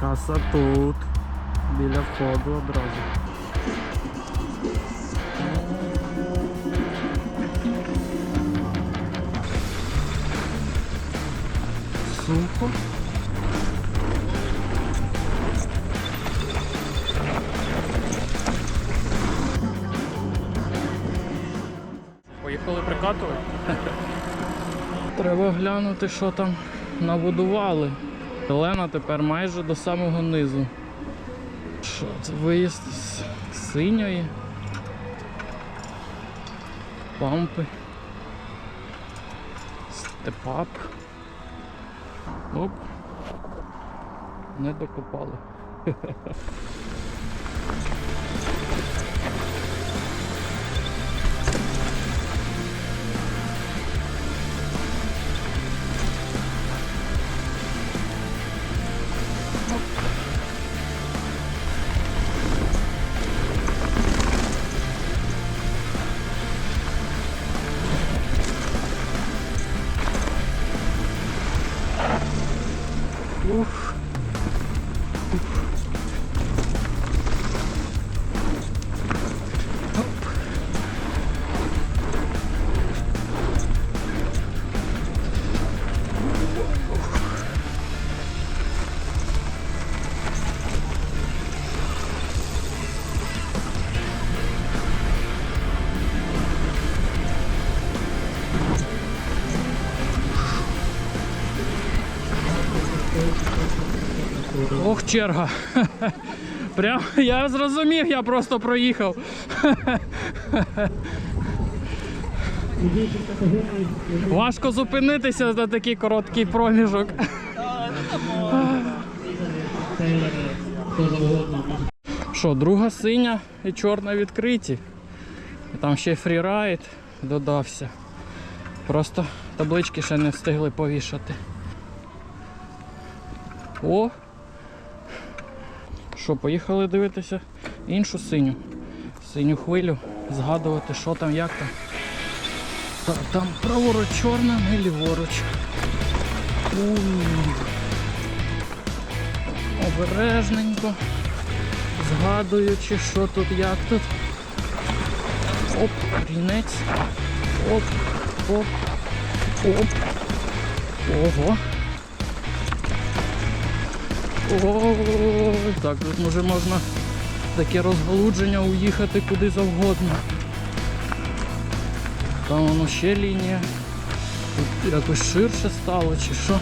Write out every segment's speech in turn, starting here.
Каса тут. Біля входу одразу. Сухо. Поїхали прикатувати. Треба глянути, що там набудували. Зелена тепер майже до самого низу. Що це виїзд з синьої. Пампи. Степап. Оп. Не докопали. Оп. Ох, черга. Прям я зрозумів, я просто проїхав. Важко зупинитися за такий короткий проміжок. Що, друга синя і чорна відкриті. І Там ще фрірайд додався. Просто таблички ще не встигли повішати. О! Що, поїхали дивитися іншу синю. Синю хвилю, згадувати, що там, як там. Так, там праворуч чорна, ми ліворуч. Уй. Обережненько. Згадуючи, що тут, як тут. Оп, рінець. Оп, оп, оп. Ого. Ой, так, тут може можна таке розгалудження уїхати куди завгодно. Там воно ще лінія. Тут якось ширше стало чи що.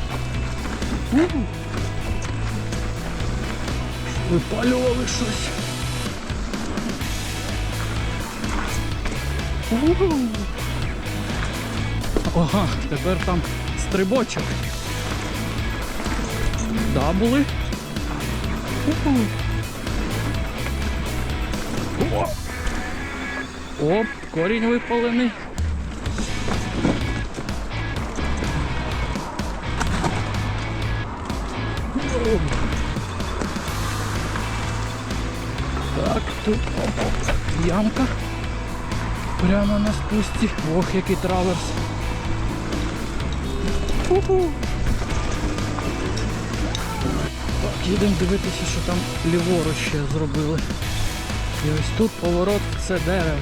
Випалювали щось. Ага, тепер там стрибочок. Да, були. О! Оп, корінь випалений. Так, тут оп, ямка. Прямо на спусті. Ох, який траверс. Уху. Їдемо дивитися, що там ліворуч ще зробили. І ось тут поворот це дерево.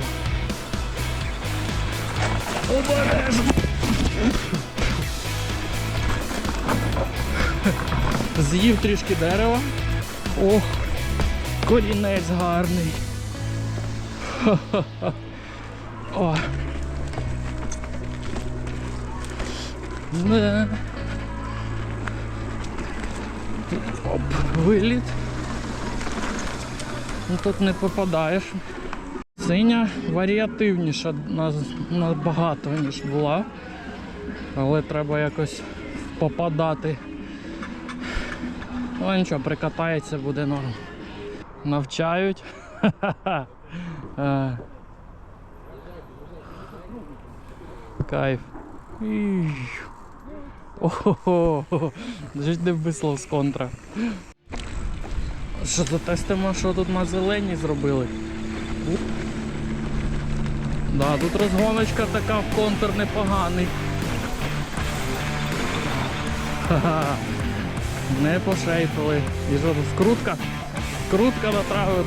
Обережно! З'їв трішки дерева. Ох, корінець гарний. Ха-ха-ха. О. Не. Оп, виліт. Ну тут не попадаєш. Синя варіативніша набагато, ніж була. Але треба якось попадати. Ну нічого, прикатається, буде норм. Навчають. Е. Кайф. Ого, жить не вбисло з контра. Що затестимо, що тут на зелені зробили. Да, тут розгоночка така в контур непоганий. Ха-ха. Не пошейпили. І що тут скрутка? Скрутка на траву.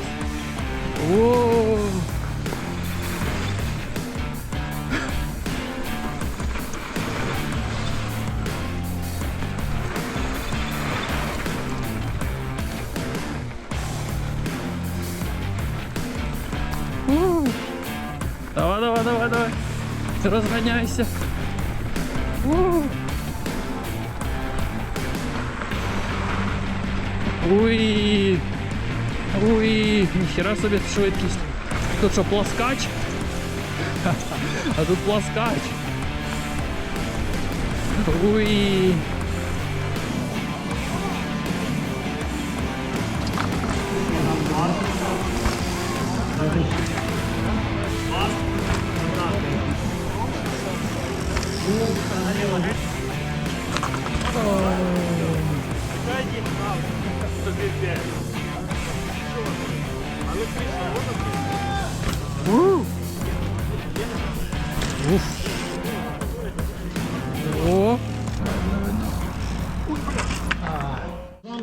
Давай, давай, давай, давай. Розганяйся. У. Уй. Уй, ніхера собі швидкість. Тут що, пласкач? А тут пласкач. Уй. У. Уф. О,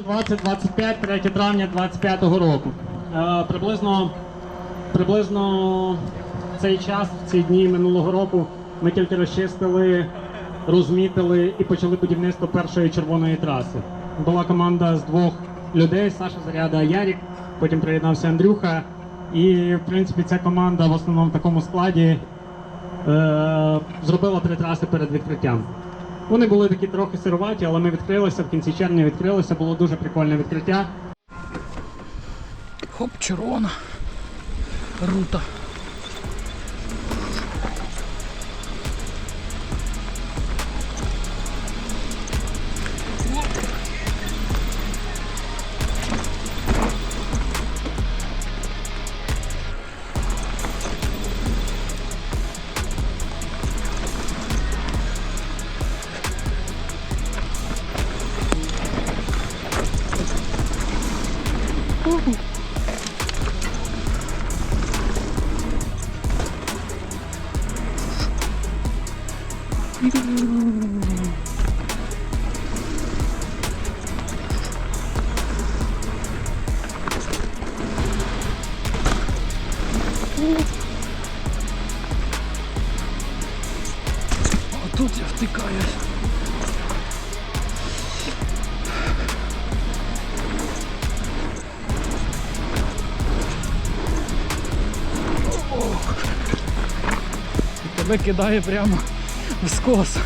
2025, 3 травня 25-го року. Е, приблизно, приблизно цей час, ці дні минулого року, ми тільки розчистили, розмітили і почали будівництво першої червоної траси. Була команда з двох людей: Саша Заряда, Ярік. Потім приєднався Андрюха. І в принципі ця команда в основному в такому складі е, зробила три траси перед відкриттям. Вони були такі трохи сируваті, але ми відкрилися в кінці червня. Відкрилися, було дуже прикольне відкриття. хоп, червона. Рута. Я втикаюсь. І Тебе кидає прямо в скос.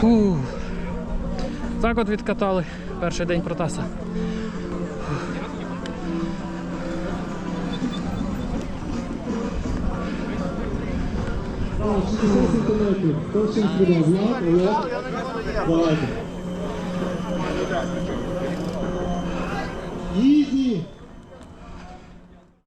Фух. Так от відкатали перший день протаса. Ізі!